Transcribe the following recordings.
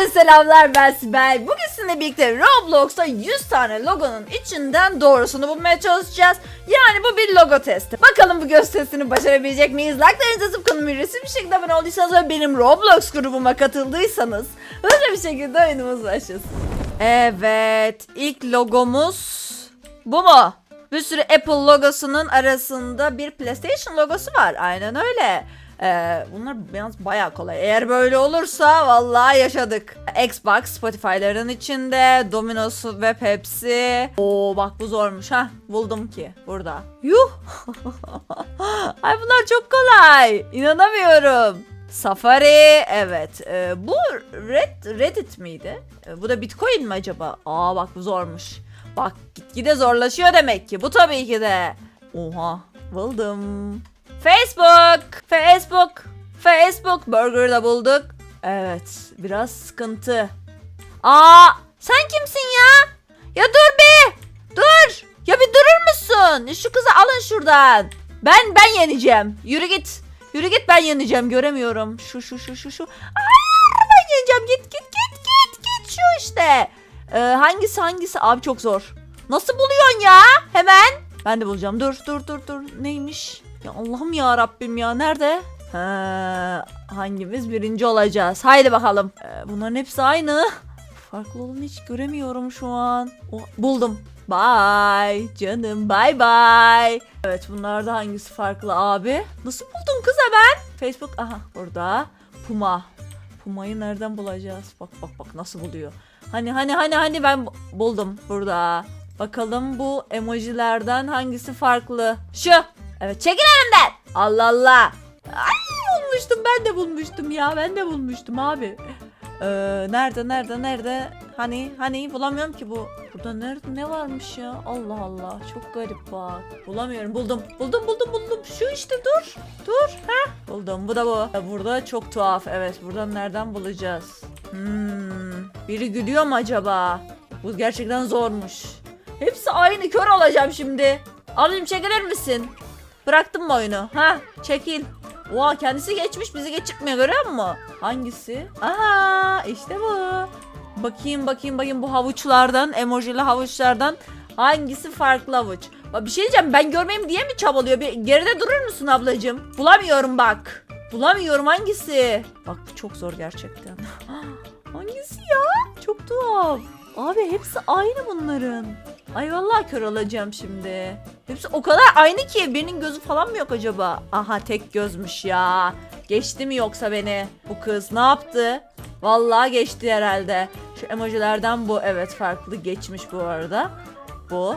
Herkese selamlar ben Sibel. Bugün sizinle birlikte Roblox'ta 100 tane logonun içinden doğrusunu bulmaya çalışacağız. Yani bu bir logo testi. Bakalım bu göz testini başarabilecek miyiz? Like'larınızı yazıp kanalıma ücretsiz bir şekilde abone olduysanız ve benim Roblox grubuma katıldıysanız hızlı bir şekilde oyunumuz başlasın. Evet ilk logomuz bu mu? Bir sürü Apple logosunun arasında bir PlayStation logosu var. Aynen öyle. Ee, bunlar yalnız bayağı kolay. Eğer böyle olursa vallahi yaşadık. Xbox Spotify'ların içinde, Domino's ve Pepsi. Oo bak bu zormuş ha. Buldum ki burada. Yuh. Ay bunlar çok kolay. İnanamıyorum. Safari evet. Ee, bu Red, Reddit miydi? Ee, bu da Bitcoin mi acaba? Aa bak bu zormuş. Bak gitgide zorlaşıyor demek ki. Bu tabii ki de. Oha buldum. Facebook. Facebook. Facebook. Burger'ı da bulduk. Evet biraz sıkıntı. Aa sen kimsin ya? Ya dur be. Dur. Ya bir durur musun? Şu kızı alın şuradan. Ben ben yeneceğim. Yürü git. Yürü git ben yeneceğim. Göremiyorum. Şu şu şu şu şu. Hayır ben yeneceğim. Git git git git git şu işte. Ee, hangisi hangisi? Abi çok zor. Nasıl buluyorsun ya? Hemen. Ben de bulacağım. Dur dur dur dur. Neymiş? Ya Allah'ım ya Rabbim ya. Nerede? Ha, hangimiz birinci olacağız? Haydi bakalım. Ee, bunların hepsi aynı. Farklı olanı hiç göremiyorum şu an. Oh, buldum. Bye canım bye bye. Evet bunlarda hangisi farklı abi? Nasıl buldun kız hemen? Facebook aha burada. Puma. Puma'yı nereden bulacağız? Bak bak bak nasıl buluyor. Hani hani hani hani ben bu- buldum burada. Bakalım bu emojilerden hangisi farklı? Şu. Evet çekil önümden. Allah Allah. Ay bulmuştum ben de bulmuştum ya ben de bulmuştum abi. Ee, nerede nerede nerede? Hani hani bulamıyorum ki bu. Burada nerede ne varmış ya? Allah Allah çok garip bak. Bulamıyorum buldum. Buldum buldum buldum. Şu işte dur. Dur. ha Buldum bu da bu. Burada çok tuhaf. Evet buradan nereden bulacağız? Hmm, biri gülüyor mu acaba? Bu gerçekten zormuş. Hepsi aynı kör olacağım şimdi. Abicim çekilir misin? Bıraktım mı oyunu? Ha çekil. Oha kendisi geçmiş bizi geçirtmiyor görüyor musun? Hangisi? Aha işte bu. Bakayım bakayım bakayım bu havuçlardan emojili havuçlardan hangisi farklı havuç? Bak bir şey diyeceğim ben görmeyeyim diye mi çabalıyor? Bir geride durur musun ablacığım? Bulamıyorum bak. Bulamıyorum hangisi? Bak bu çok zor gerçekten. hangisi ya? Çok tuhaf. Abi hepsi aynı bunların. Ay vallahi kör olacağım şimdi. Hepsi o kadar aynı ki birinin gözü falan mı yok acaba? Aha tek gözmüş ya. Geçti mi yoksa beni bu kız ne yaptı? Vallahi geçti herhalde. Şu emojilerden bu evet farklı geçmiş bu arada. Bu.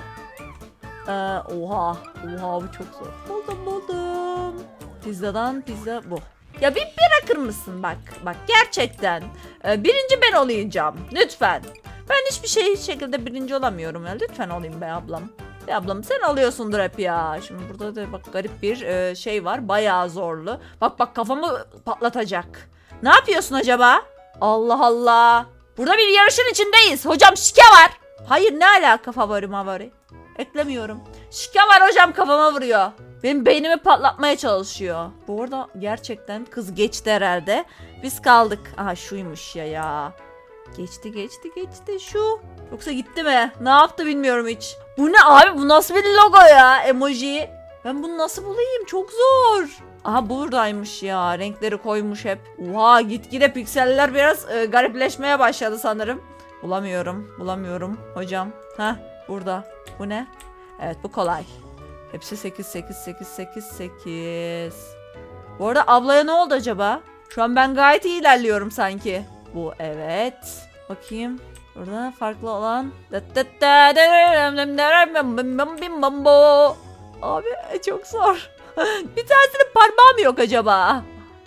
Ee, oha. Oha bu çok zor. Buldum buldum. Pizzadan pizza bu. Ya bir bırakır mısın bak. Bak gerçekten. Ee, birinci ben olacağım. Lütfen. Ben hiçbir şey hiç şekilde birinci olamıyorum ya. Lütfen olayım be ablam. Be ablam sen alıyorsundur hep ya. Şimdi burada da bak garip bir e, şey var. Bayağı zorlu. Bak bak kafamı patlatacak. Ne yapıyorsun acaba? Allah Allah. Burada bir yarışın içindeyiz. Hocam şike var. Hayır ne alaka favori mavari? Eklemiyorum. Şike var hocam kafama vuruyor. Benim beynimi patlatmaya çalışıyor. Bu arada gerçekten kız geçti herhalde. Biz kaldık. Aha şuymuş ya ya. Geçti geçti geçti şu. Yoksa gitti mi? Ne yaptı bilmiyorum hiç. Bu ne abi bu nasıl bir logo ya emoji. Ben bunu nasıl bulayım çok zor. Aha buradaymış ya renkleri koymuş hep. Oha gitgide pikseller biraz e, garipleşmeye başladı sanırım. Bulamıyorum bulamıyorum hocam. Ha burada. Bu ne? Evet bu kolay. Hepsi 8 8 8 8 8. Bu arada ablaya ne oldu acaba? Şu an ben gayet iyi ilerliyorum sanki. Bu evet. Bakayım. Burada farklı olan. Abi çok zor. Bir tanesinin parmağı mı yok acaba?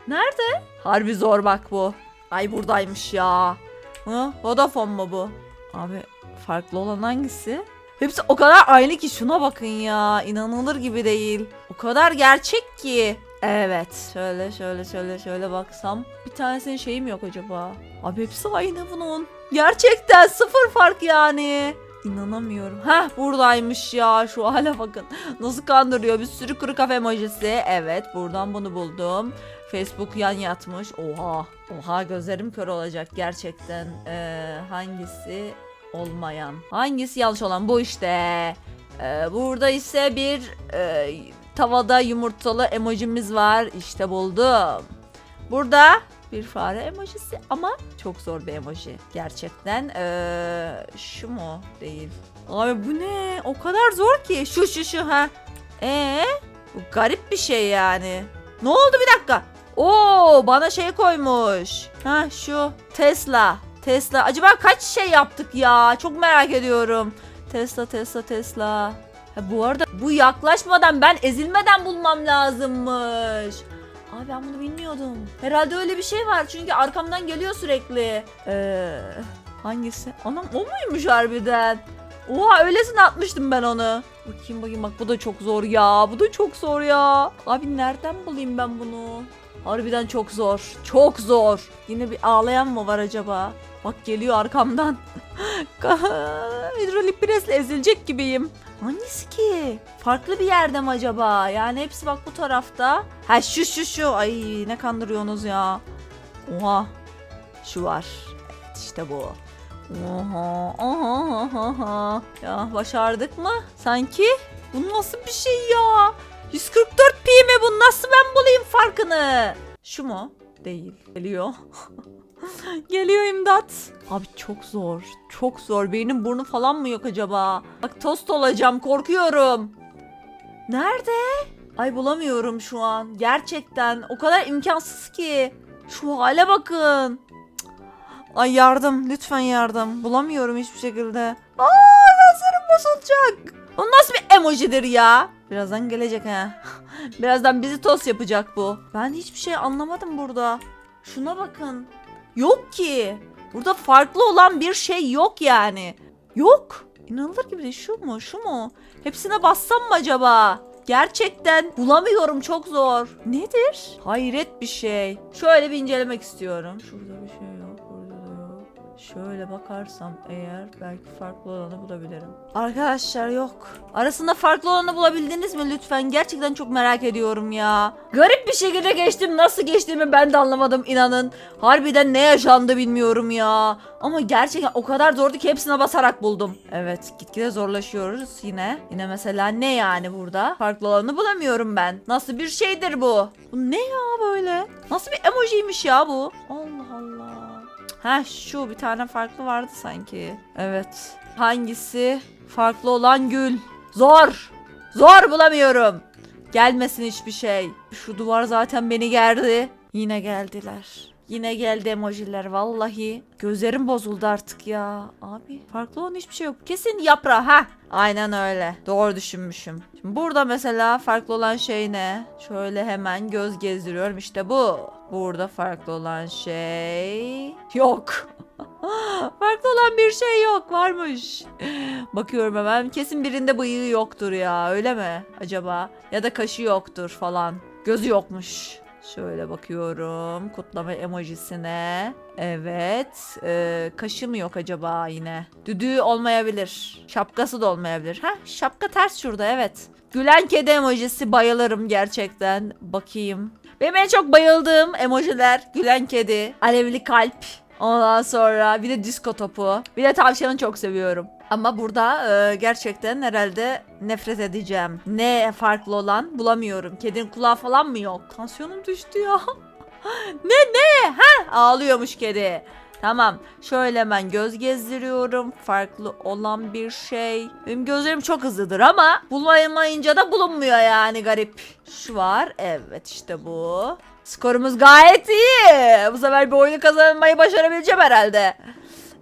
Nerede? Harbi zor bak bu. Ay buradaymış ya. Hı? Vodafone mu bu? Abi farklı olan hangisi? Hepsi o kadar aynı ki şuna bakın ya. İnanılır gibi değil. O kadar gerçek ki. Evet. Şöyle şöyle şöyle şöyle baksam. Bir tanesinin şeyi mi yok acaba? Abi hepsi aynı bunun. Gerçekten sıfır fark yani. İnanamıyorum. Heh buradaymış ya şu hale bakın. Nasıl kandırıyor bir sürü kuru kafe emojisi. Evet buradan bunu buldum. Facebook yan yatmış. Oha. Oha gözlerim kör olacak gerçekten. Ee, hangisi olmayan? Hangisi yanlış olan? Bu işte. Ee, burada ise bir e, tavada yumurtalı emojimiz var. İşte buldum. Burada bir fare emojisi ama çok zor bir emoji. Gerçekten ee, şu mu? Değil. Abi bu ne? O kadar zor ki. Şu şu şu ha. Ee, bu garip bir şey yani. Ne oldu bir dakika? Oo bana şey koymuş. Ha şu Tesla. Tesla. Acaba kaç şey yaptık ya? Çok merak ediyorum. Tesla Tesla Tesla. Bu arada bu yaklaşmadan ben ezilmeden bulmam lazımmış. Abi ben bunu bilmiyordum. Herhalde öyle bir şey var çünkü arkamdan geliyor sürekli. Ee, hangisi? Anam o muymuş harbiden? Oha öylesine atmıştım ben onu. Bakayım bakayım bak bu da çok zor ya. Bu da çok zor ya. Abi nereden bulayım ben bunu? Harbiden çok zor. Çok zor. Yine bir ağlayan mı var acaba? Bak geliyor arkamdan. Hidrolik presle ezilecek gibiyim. Hangisi ki? Farklı bir yerde mi acaba? Yani hepsi bak bu tarafta. Ha şu şu şu. Ay ne kandırıyorsunuz ya. Oha. Şu var. Evet işte bu. Oha. Aha, aha, aha. Ya başardık mı? Sanki. Bu nasıl bir şey ya? 144 pi mi bu? Nasıl ben bulayım farkını? Şu mu? Değil. Geliyor. Geliyor imdat. Abi çok zor. Çok zor. Beynim burnu falan mı yok acaba? Bak tost olacağım. Korkuyorum. Nerede? Ay bulamıyorum şu an. Gerçekten. O kadar imkansız ki. Şu hale bakın. Cık. Ay yardım. Lütfen yardım. Bulamıyorum hiçbir şekilde. Aa gözlerim bozulacak. O nasıl bir emojidir ya? Birazdan gelecek ha. Birazdan bizi tost yapacak bu. Ben hiçbir şey anlamadım burada. Şuna bakın. Yok ki. Burada farklı olan bir şey yok yani. Yok. İnanılır gibi değil. Şu mu? Şu mu? Hepsine bassam mı acaba? Gerçekten bulamıyorum çok zor. Nedir? Hayret bir şey. Şöyle bir incelemek istiyorum. Şurada Şöyle bakarsam eğer belki farklı olanı bulabilirim. Arkadaşlar yok. Arasında farklı olanı bulabildiniz mi lütfen? Gerçekten çok merak ediyorum ya. Garip bir şekilde geçtim. Nasıl geçtiğimi ben de anlamadım inanın. Harbiden ne yaşandı bilmiyorum ya. Ama gerçekten o kadar zordu ki hepsine basarak buldum. Evet gitgide zorlaşıyoruz yine. Yine mesela ne yani burada? Farklı olanı bulamıyorum ben. Nasıl bir şeydir bu? Bu ne ya böyle? Nasıl bir emojiymiş ya bu? Allah Allah. Ha şu bir tane farklı vardı sanki. Evet. Hangisi? Farklı olan gül. Zor. Zor bulamıyorum. Gelmesin hiçbir şey. Şu duvar zaten beni gerdi. Yine geldiler. Yine geldi emojiler vallahi. Gözlerim bozuldu artık ya. Abi farklı olan hiçbir şey yok. Kesin yaprağı ha. Aynen öyle. Doğru düşünmüşüm. Şimdi burada mesela farklı olan şey ne? Şöyle hemen göz gezdiriyorum. İşte bu. Burada farklı olan şey yok. farklı olan bir şey yok. Varmış. Bakıyorum hemen. Kesin birinde bıyığı yoktur ya. Öyle mi acaba? Ya da kaşı yoktur falan. Gözü yokmuş. Şöyle bakıyorum kutlama emojisine. Evet. Ee, kaşı mı yok acaba yine? Düdüğü olmayabilir. Şapkası da olmayabilir. Ha şapka ters şurada evet. Gülen kedi emojisi bayılırım gerçekten. Bakayım. Benim en çok bayıldığım emojiler gülen kedi, alevli kalp. Ondan sonra bir de disko topu. Bir de tavşanı çok seviyorum. Ama burada e, gerçekten herhalde nefret edeceğim. Ne farklı olan bulamıyorum. Kedinin kulağı falan mı yok? Tansiyonum düştü ya. ne ne? Ha ağlıyormuş kedi. Tamam. Şöyle hemen göz gezdiriyorum. Farklı olan bir şey. Benim gözlerim çok hızlıdır ama bulamayınca da bulunmuyor yani garip. Şu var. Evet işte bu. Skorumuz gayet iyi. Bu sefer bir oyunu kazanmayı başarabileceğim herhalde.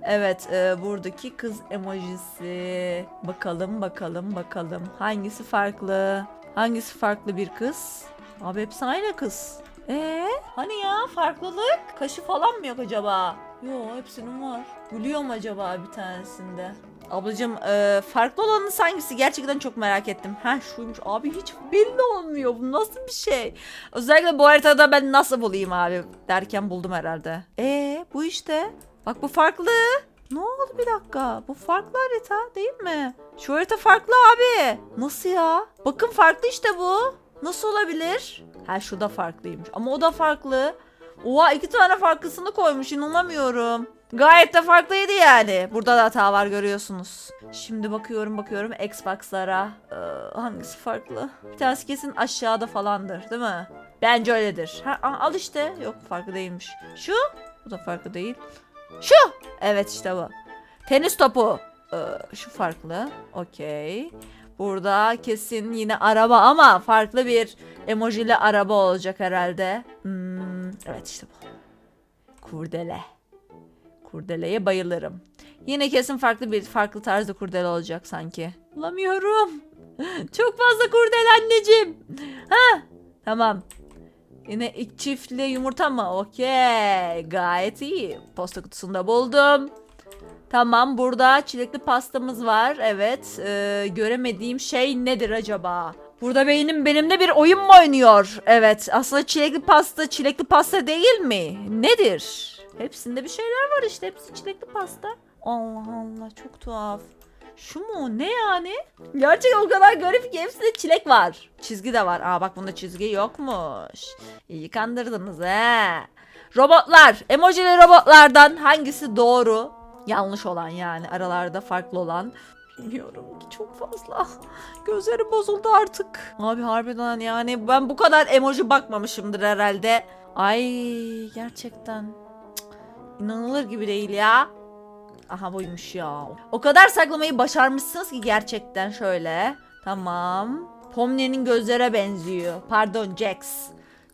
Evet e, buradaki kız emojisi. Bakalım bakalım bakalım. Hangisi farklı? Hangisi farklı bir kız? Abi hepsi aynı kız. Ee, hani ya farklılık? Kaşı falan mı yok acaba? Yo hepsinin var. Gülüyor mu acaba bir tanesinde? Ablacığım e, farklı olanın hangisi? Gerçekten çok merak ettim. Ha şuymuş. Abi hiç belli olmuyor. Bu nasıl bir şey? Özellikle bu haritada ben nasıl bulayım abi derken buldum herhalde. E bu işte. Bak bu farklı. Ne oldu bir dakika? Bu farklı harita değil mi? Şu harita farklı abi. Nasıl ya? Bakın farklı işte bu. Nasıl olabilir? Ha şu da farklıymış. Ama o da farklı. Oha iki tane farklısını koymuş inanamıyorum. Gayet de farklıydı yani. Burada da hata var görüyorsunuz. Şimdi bakıyorum bakıyorum Xbox'lara. Ee, hangisi farklı? Bir tanesi kesin aşağıda falandır değil mi? Bence öyledir. Ha, al işte. Yok farklı değilmiş. Şu? Bu da farklı değil. Şu! Evet işte bu. Tenis topu. Ee, şu farklı. Okey. Burada kesin yine araba ama farklı bir emojili araba olacak herhalde. Evet işte bu. Kurdele. Kurdeleye bayılırım. Yine kesin farklı bir farklı tarzda kurdele olacak sanki. Bulamıyorum. Çok fazla kurdele anneciğim. Ha, tamam. Yine ilk çiftli yumurta mı? Okey. Gayet iyi. Posta kutusunda buldum. Tamam burada çilekli pastamız var. Evet. Ee, göremediğim şey nedir acaba? Burada beynim benimle bir oyun mu oynuyor? Evet. Aslında çilekli pasta çilekli pasta değil mi? Nedir? Hepsinde bir şeyler var işte. Hepsi çilekli pasta. Allah Allah çok tuhaf. Şu mu? Ne yani? Gerçekten o kadar garip ki hepsinde çilek var. Çizgi de var. Aa bak bunda çizgi yokmuş. İyi kandırdınız he. Robotlar. Emojili robotlardan hangisi doğru? Yanlış olan yani. Aralarda farklı olan. Bilmiyorum ki çok fazla. Gözlerim bozuldu artık. Abi harbiden yani ben bu kadar emoji bakmamışımdır herhalde. Ay gerçekten. Cık, İnanılır gibi değil ya. Aha buymuş ya. O kadar saklamayı başarmışsınız ki gerçekten şöyle. Tamam. Pomni'nin gözlere benziyor. Pardon Jax.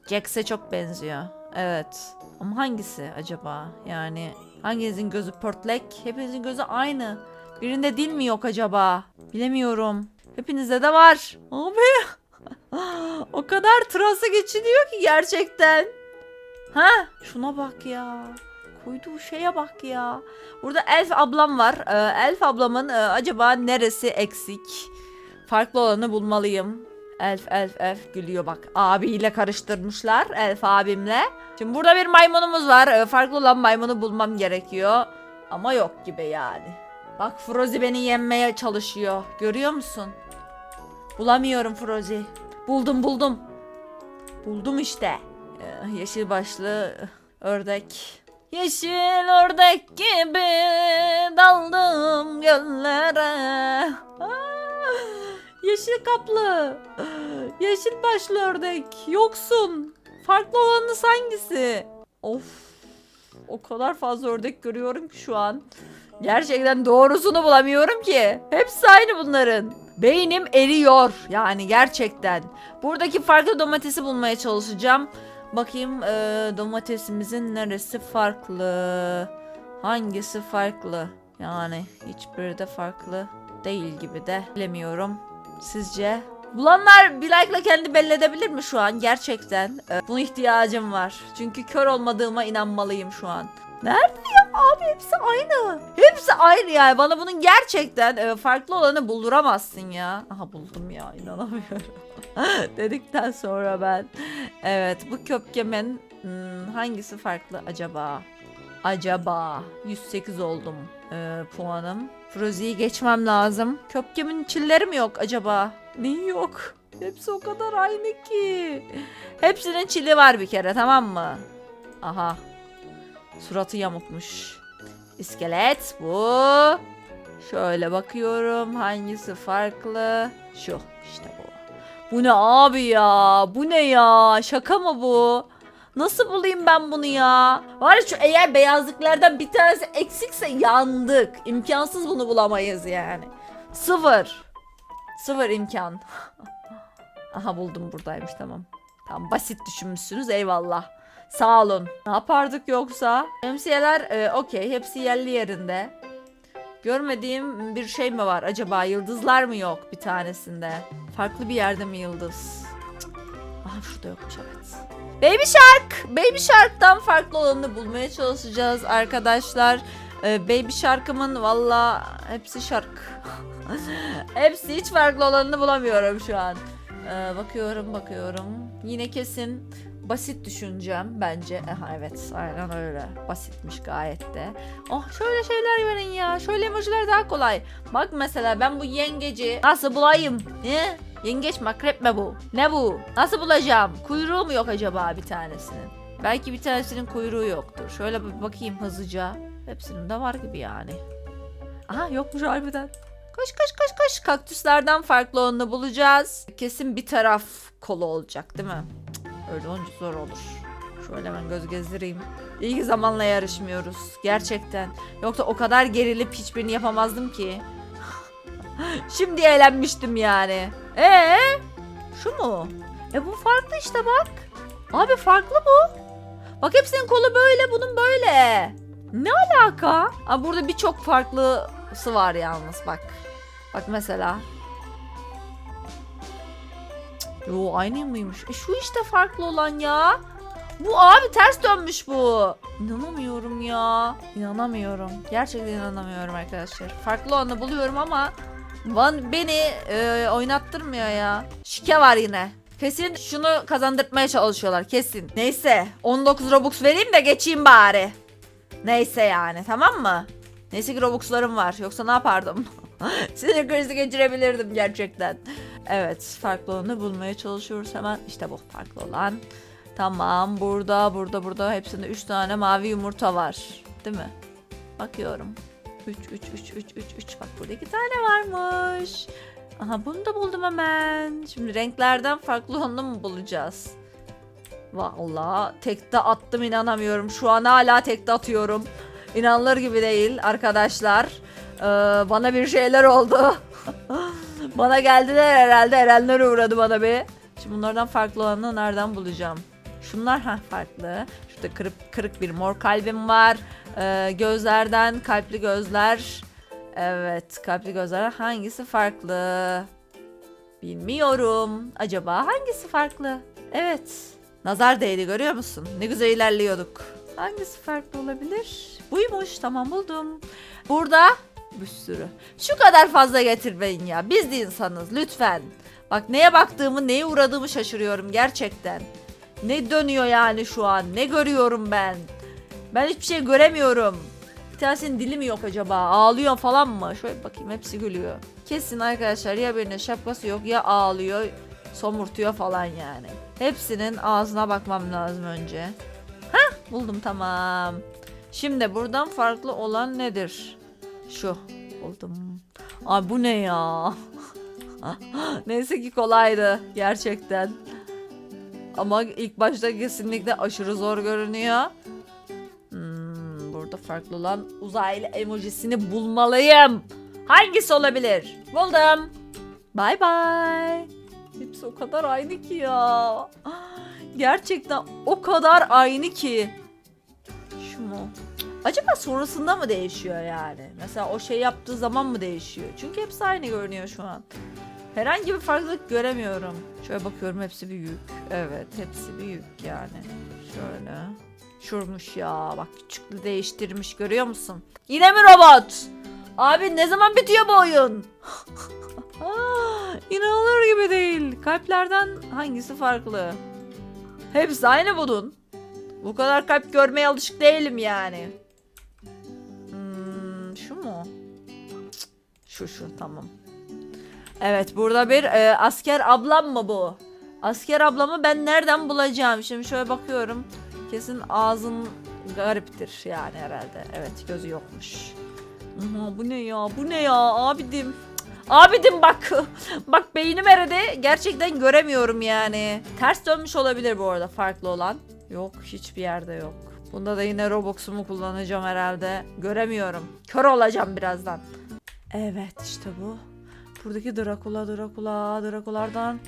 Jax'e çok benziyor. Evet. Ama hangisi acaba? Yani hanginizin gözü pörtlek? Hepinizin gözü aynı. Birinde dil mi yok acaba? Bilemiyorum. Hepinizde de var. Abi. o kadar transa geçiliyor ki gerçekten. Ha? Şuna bak ya. Koyduğu şeye bak ya. Burada Elf ablam var. Ee, Elf ablamın e, acaba neresi eksik? Farklı olanı bulmalıyım. Elf elf elf gülüyor bak. Abiyle karıştırmışlar. Elf abimle. Şimdi burada bir maymunumuz var. Ee, farklı olan maymunu bulmam gerekiyor. Ama yok gibi yani. Bak Frozi beni yenmeye çalışıyor. Görüyor musun? Bulamıyorum Frozi. Buldum buldum. Buldum işte. Ee, yeşil başlı ördek. Yeşil ördek gibi daldım göllere. Yeşil kaplı. Yeşil başlı ördek. Yoksun. Farklı olanınız hangisi? Of. O kadar fazla ördek görüyorum ki şu an. Gerçekten doğrusunu bulamıyorum ki. Hepsi aynı bunların. Beynim eriyor yani gerçekten. Buradaki farklı domatesi bulmaya çalışacağım. Bakayım eee, domatesimizin neresi farklı? Hangisi farklı? Yani hiçbiri de farklı değil gibi de bilemiyorum. Sizce? Bulanlar bir like'la kendi belli edebilir mi şu an? Gerçekten. Ee, buna ihtiyacım var. Çünkü kör olmadığıma inanmalıyım şu an. Nerede ya? Abi hepsi aynı. Hepsi aynı yani. Bana bunun gerçekten e, farklı olanı bulduramazsın ya. Aha buldum ya. inanamıyorum. Dedikten sonra ben. Evet bu köpkemin hmm, hangisi farklı acaba? Acaba 108 oldum e, puanım. Frozi'yi geçmem lazım. Köpkemin çilleri mi yok acaba? Neyi yok? Hepsi o kadar aynı ki. Hepsinin çili var bir kere tamam mı? Aha. Suratı yamukmuş. İskelet bu. Şöyle bakıyorum hangisi farklı? Şu işte bu. Bu ne abi ya? Bu ne ya? Şaka mı bu? Nasıl bulayım ben bunu ya? Var ya şu eğer beyazlıklardan bir tanesi eksikse yandık. İmkansız bunu bulamayız yani. Sıfır. Sıfır imkan. Aha buldum buradaymış tamam. Tamam basit düşünmüşsünüz eyvallah. Sağ olun. Ne yapardık yoksa? Şemsiyeler e, okey hepsi yerli yerinde. Görmediğim bir şey mi var acaba? Yıldızlar mı yok bir tanesinde? Farklı bir yerde mi yıldız? Cık. Aha şurada yokmuş evet. Baby Shark! Baby Shark'tan farklı olanı bulmaya çalışacağız arkadaşlar. Ee, Baby Shark'ımın valla hepsi şark. hepsi hiç farklı olanını bulamıyorum şu an. Ee, bakıyorum bakıyorum. Yine kesin basit düşüneceğim bence. Aha evet aynen öyle. Basitmiş gayet de. Oh şöyle şeyler verin ya. Şöyle emojiler daha kolay. Bak mesela ben bu yengeci nasıl bulayım? Ne? Yengeç mi akrep mi bu? Ne bu? Nasıl bulacağım? Kuyruğu mu yok acaba bir tanesinin? Belki bir tanesinin kuyruğu yoktur. Şöyle bir bakayım hızlıca. Hepsinin de var gibi yani. Aha yokmuş harbiden. Koş koş koş koş. Kaktüslerden farklı olanı bulacağız. Kesin bir taraf kolu olacak değil mi? Cık, Öyle olunca zor olur. Şöyle hemen göz gezdireyim. İyi ki zamanla yarışmıyoruz. Gerçekten. Yoksa o kadar gerilip hiçbirini yapamazdım ki. Şimdi eğlenmiştim yani. Ee? Şu mu? E bu farklı işte bak. Abi farklı bu. Bak hepsinin kolu böyle, bunun böyle. Ne alaka? Aa, burada birçok farklısı var yalnız bak. Bak mesela. Yo aynı mıymış? E şu işte farklı olan ya. Bu abi ters dönmüş bu. İnanamıyorum ya. İnanamıyorum. Gerçekten inanamıyorum arkadaşlar. Farklı olanı buluyorum ama Van beni e, oynattırmıyor ya. Şike var yine. Kesin şunu kazandırtmaya çalışıyorlar kesin. Neyse 19 Robux vereyim de geçeyim bari. Neyse yani tamam mı? Neyse ki Robux'larım var. Yoksa ne yapardım? Sinir krizi geçirebilirdim gerçekten. Evet farklı olanı bulmaya çalışıyoruz hemen. İşte bu farklı olan. Tamam burada burada burada hepsinde 3 tane mavi yumurta var. Değil mi? Bakıyorum. 3 3 3 3 3 3 bak burada 2 tane varmış. Aha bunu da buldum hemen. Şimdi renklerden farklı olanı mı bulacağız? Vallahi tekte attım inanamıyorum. Şu an hala tekte atıyorum. İnanılır gibi değil arkadaşlar. Ee, bana bir şeyler oldu. bana geldiler herhalde. Erenler uğradı bana bir. Şimdi bunlardan farklı olanı nereden bulacağım? Şunlar ha farklı. Şurada kırık, kırık bir mor kalbim var. Ee, gözlerden kalpli gözler. Evet kalpli gözler hangisi farklı? Bilmiyorum. Acaba hangisi farklı? Evet. Nazar değdi görüyor musun? Ne güzel ilerliyorduk. Hangisi farklı olabilir? Buymuş tamam buldum. Burada bir sürü. Şu kadar fazla getirmeyin ya. Biz de insanız lütfen. Bak neye baktığımı neye uğradığımı şaşırıyorum gerçekten. Ne dönüyor yani şu an? Ne görüyorum ben? Ben hiçbir şey göremiyorum. Bir tanesinin dili mi yok acaba? Ağlıyor falan mı? Şöyle bakayım hepsi gülüyor. Kesin arkadaşlar ya birinin şapkası yok ya ağlıyor somurtuyor falan yani. Hepsinin ağzına bakmam lazım önce. Buldum tamam. Şimdi buradan farklı olan nedir? Şu buldum. Ay bu ne ya? Neyse ki kolaydı gerçekten. Ama ilk başta kesinlikle aşırı zor görünüyor. Hmm, burada farklı olan uzaylı emojisini bulmalıyım. Hangisi olabilir? Buldum. Bye bye. Hepsi o kadar aynı ki ya. Gerçekten o kadar aynı ki. Mu? Acaba sonrasında mı değişiyor yani? Mesela o şey yaptığı zaman mı değişiyor? Çünkü hepsi aynı görünüyor şu an. Herhangi bir farklılık göremiyorum. Şöyle bakıyorum hepsi büyük. Evet hepsi büyük yani. Şöyle. Şurmuş ya bak küçüklüğü değiştirmiş görüyor musun? Yine mi robot? Abi ne zaman bitiyor bu oyun? İnanılır gibi değil. Kalplerden hangisi farklı? Hepsi aynı bunun. Bu kadar kalp görmeye alışık değilim yani. Hmm, şu mu? Şu şu tamam. Evet burada bir e, asker ablam mı bu? Asker ablamı ben nereden bulacağım? Şimdi şöyle bakıyorum. Kesin ağzın gariptir yani herhalde. Evet gözü yokmuş. Aha, bu ne ya? Bu ne ya abidim? Abidim bak. bak beynim eridi. Gerçekten göremiyorum yani. Ters dönmüş olabilir bu arada farklı olan. Yok hiçbir yerde yok. Bunda da yine Robux'umu kullanacağım herhalde. Göremiyorum. Kör olacağım birazdan. Evet işte bu. Buradaki Drakula, Drakula, Drakulardan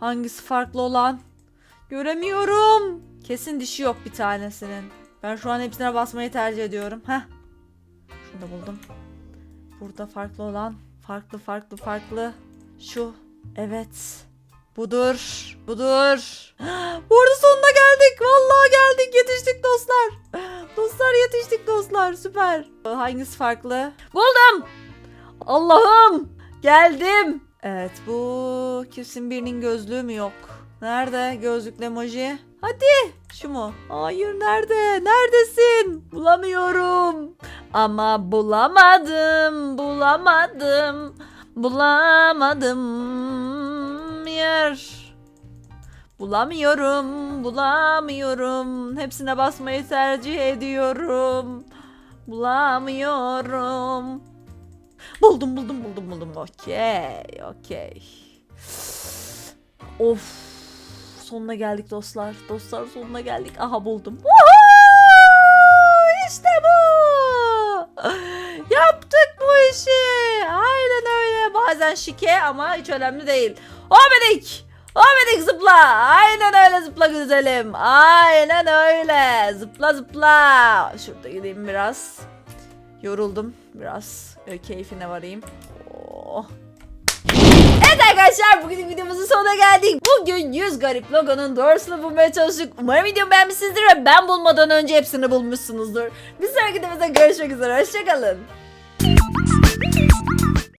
hangisi farklı olan? Göremiyorum. Kesin dişi yok bir tanesinin. Ben şu an hepsine basmayı tercih ediyorum. Heh. Şunu da buldum. Burada farklı olan, farklı farklı farklı. Şu. Evet. Budur. Budur. Burada sonuna geldik. Vallahi geldik. Yetiştik dostlar. Dostlar yetiştik dostlar. Süper. Hangisi farklı? Buldum. Allah'ım. Geldim. Evet bu kesin birinin gözlüğü mü yok? Nerede gözlüklü emoji? Hadi. Şu mu? Hayır nerede? Neredesin? Bulamıyorum. Ama bulamadım. Bulamadım. Bulamadım yer. Bulamıyorum, bulamıyorum. Hepsine basmayı tercih ediyorum. Bulamıyorum. Buldum, buldum, buldum, buldum. Okey, okey. Of. Sonuna geldik dostlar. Dostlar sonuna geldik. Aha buldum. Woohoo! İşte bu. Yaptık bu işi. Aynen öyle. Bazen şike ama hiç önemli değil. Homedik. Homedik zıpla. Aynen öyle zıpla güzelim. Aynen öyle. Zıpla zıpla. Şurada gideyim biraz. Yoruldum biraz. Öyle keyfine varayım. Oh. Evet arkadaşlar bugün videomuzun sonuna geldik. Bugün 100 garip logonun doğrusunu bulmaya çalıştık. Umarım videomu beğenmişsinizdir ve ben bulmadan önce hepsini bulmuşsunuzdur. Bir sonraki videomuzda görüşmek üzere. Hoşçakalın.